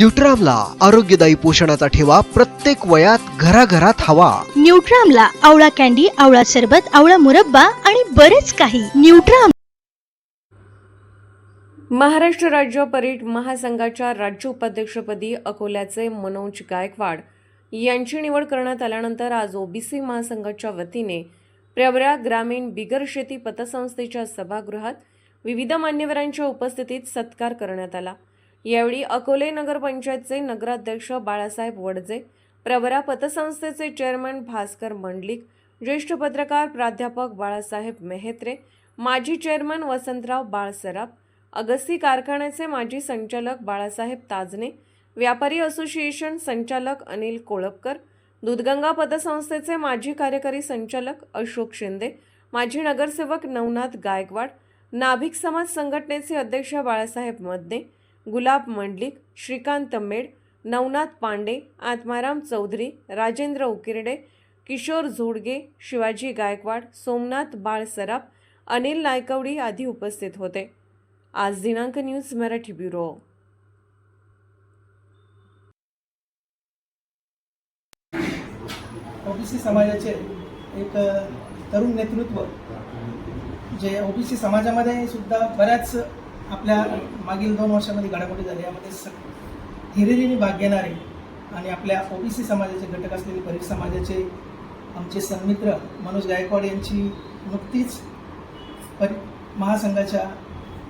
न्यूट्रामला आरोग्यदायी पोषणाचा ठेवा प्रत्येक वयात घराघरात हवा. न्यूट्रामला आवळा कॅन्डी आवळा सरबत आवळा मुरब्बा आणि बरेच काही. न्यूट्राम महाराष्ट्र राज्य परीट महासंघाच्या राज्य उपाध्यक्षपदी अकोल्याचे मनोज गायकवाड यांची निवड करण्यात आल्यानंतर आज ओबीसी महासंघाच्या वतीने प्रवरा ग्रामीण बिगर शेती पतसंस्थेच्या सभागृहात विविध मान्यवरांच्या उपस्थितीत सत्कार करण्यात आला. यावेळी अकोले नगरपंचायतचे नगराध्यक्ष बाळासाहेब वडजे प्रवरा पतसंस्थेचे चेअरमन भास्कर मंडलिक ज्येष्ठ पत्रकार प्राध्यापक बाळासाहेब मेहेत्रे माजी चेअरमन वसंतराव बाळसराफ अगस्ती कारखान्याचे माजी संचालक बाळासाहेब ताजने व्यापारी असोसिएशन संचालक अनिल कोळपकर दूधगंगा पतसंस्थेचे माजी कार्यकारी संचालक अशोक शिंदे माजी नगरसेवक नवनाथ गायकवाड नाभिक समाज संघटनेचे अध्यक्ष बाळासाहेब मदने गुलाब मंडलिक श्रीकांत मेड नवनाथ पांडे आत्माराम चौधरी राजेंद्र उकिरडे किशोर झोडगे शिवाजी गायकवाड सोमनाथ बाळ सराफ अनिल नायकवडी आदी उपस्थित होते. आज दिनांक न्यूज मराठी ब्युरो. ओबीसी समाजाचे एक तरुण नेतृत्व जे ओबीसी समाजामध्ये सुद्धा बऱ्याच आपल्या मागील दोन वर्षामध्ये घडामोडी झाली. यामध्ये स हिरिरीने भाग घेणारे आणि आपल्या ओबीसी समाजाचे घटक असलेले परीर समाजाचे आमचे सन्मित्र मनोज गायकवाड यांची नुकतीच परि महासंघाच्या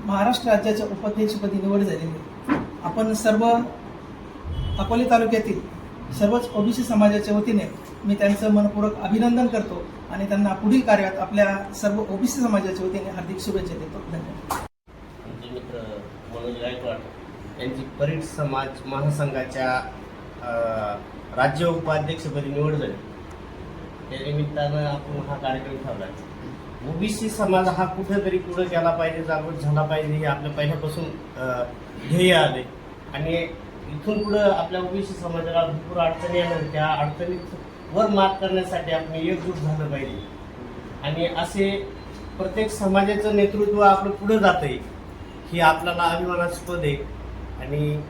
महाराष्ट्र राज्याच्या उपाध्यक्षपदी निवड झालेली आहे. आपण सर्व अकोले तालुक्यातील सर्वच ओबीसी समाजाच्या वतीने मी त्यांचं मनपूर्वक अभिनंदन करतो आणि त्यांना पुढील कार्यात आपल्या सर्व ओबीसी समाजाच्या वतीने हार्दिक शुभेच्छा देतो. धन्यवाद आमचे मित्र मनोज गायकवाड यांची परीट समाज महासंघाच्या राज्य उपाध्यक्षपदी निवड झाली. त्या निमित्तानं आपण हा कार्यक्रम ठेवला ओबीसी समाज हा कुठेतरी पुढे गेला पाहिजे जागृत झाला पाहिजे हे आपल्या पहिल्यापासून ध्येय आले आणि इथून पुढं आपल्या ओबीसी समाजाला भरपूर अडचणी येणार. त्या अडचणीत वर मात करण्यासाठी आपण एकजूट झालं पाहिजे. आणि असे प्रत्येक समाजाचं नेतृत्व आपलं पुढे जात आहे ही आपल्याला अभिमानास्पद आहे. आणि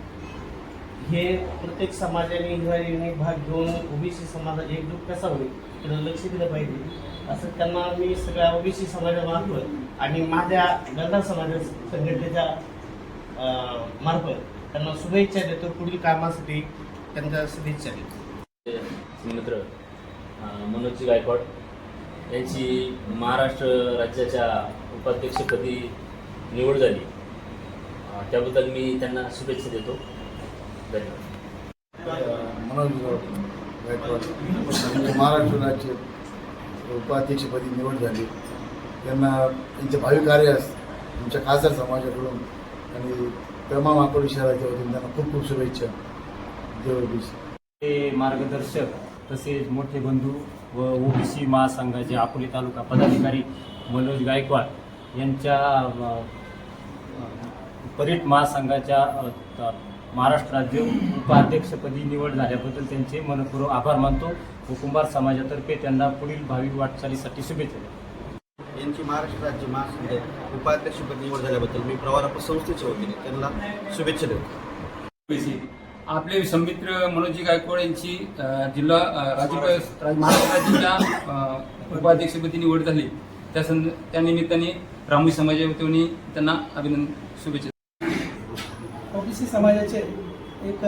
हे प्रत्येक समाजाने हिवाळीने भाग घेऊन ओबीसी समाज एकजूट कसा होईल इकडे लक्ष दिलं पाहिजे. असं त्यांना मी सगळ्या ओबीसी समाजामार्फत आणि माझ्या गंधा समाज संघटनेच्या मार्फत त्यांना शुभेच्छा देतो. पुढील कामासाठी त्यांच्या शुभेच्छा देतो. मित्र मनोजी मनोजजी गायकवाड यांची महाराष्ट्र राज्याच्या उपाध्यक्षपदी निवड झाली. त्याबद्दल मी त्यांना शुभेच्छा देतो. धन्यवाद. मनोज गायकवाड यांची महाराष्ट्र राज्य उपाध्यक्षपदी निवड झाली. त्यांना त्यांचे भावी कार्यास तुमच्या खासदार समाजाकडून आणि तमाम अकोली शहराच्या वतीने त्यांना खूप खूप शुभेच्छा. देवबीस ते मार्गदर्शक तसेच मोठे बंधू व ओबीसी महासंघाचे अकोले तालुका पदाधिकारी मनोज गायकवाड यांच्या परीट महासंघाच्या महाराष्ट्र राज्य उपाध्यक्षपदी निवड झाल्याबद्दल त्यांचे मनपूर्वक आभार मानतो. व कुंभार समाजातर्फे त्यांना पुढील भावी वाटचालीसाठी शुभेच्छा देतो. यांची महाराष्ट्र राज्य महासंघ उपाध्यक्षपदी निवड झाल्याबद्दल मी प्रवार संस्थेच्या वतीने त्यांना शुभेच्छा देतो. आपले संमित्र मनोजी गायकवाड यांची जिल्हा राज्य राज- महाराष्ट्र राज्याच्या उपाध्यक्षपदी निवड झाली. त्या संद त्या निमित्ताने ब्राह्मणी समाजाच्या वतीने त्यांना अभिनंदन शुभेच्छा ओबीसी समाजाचे एक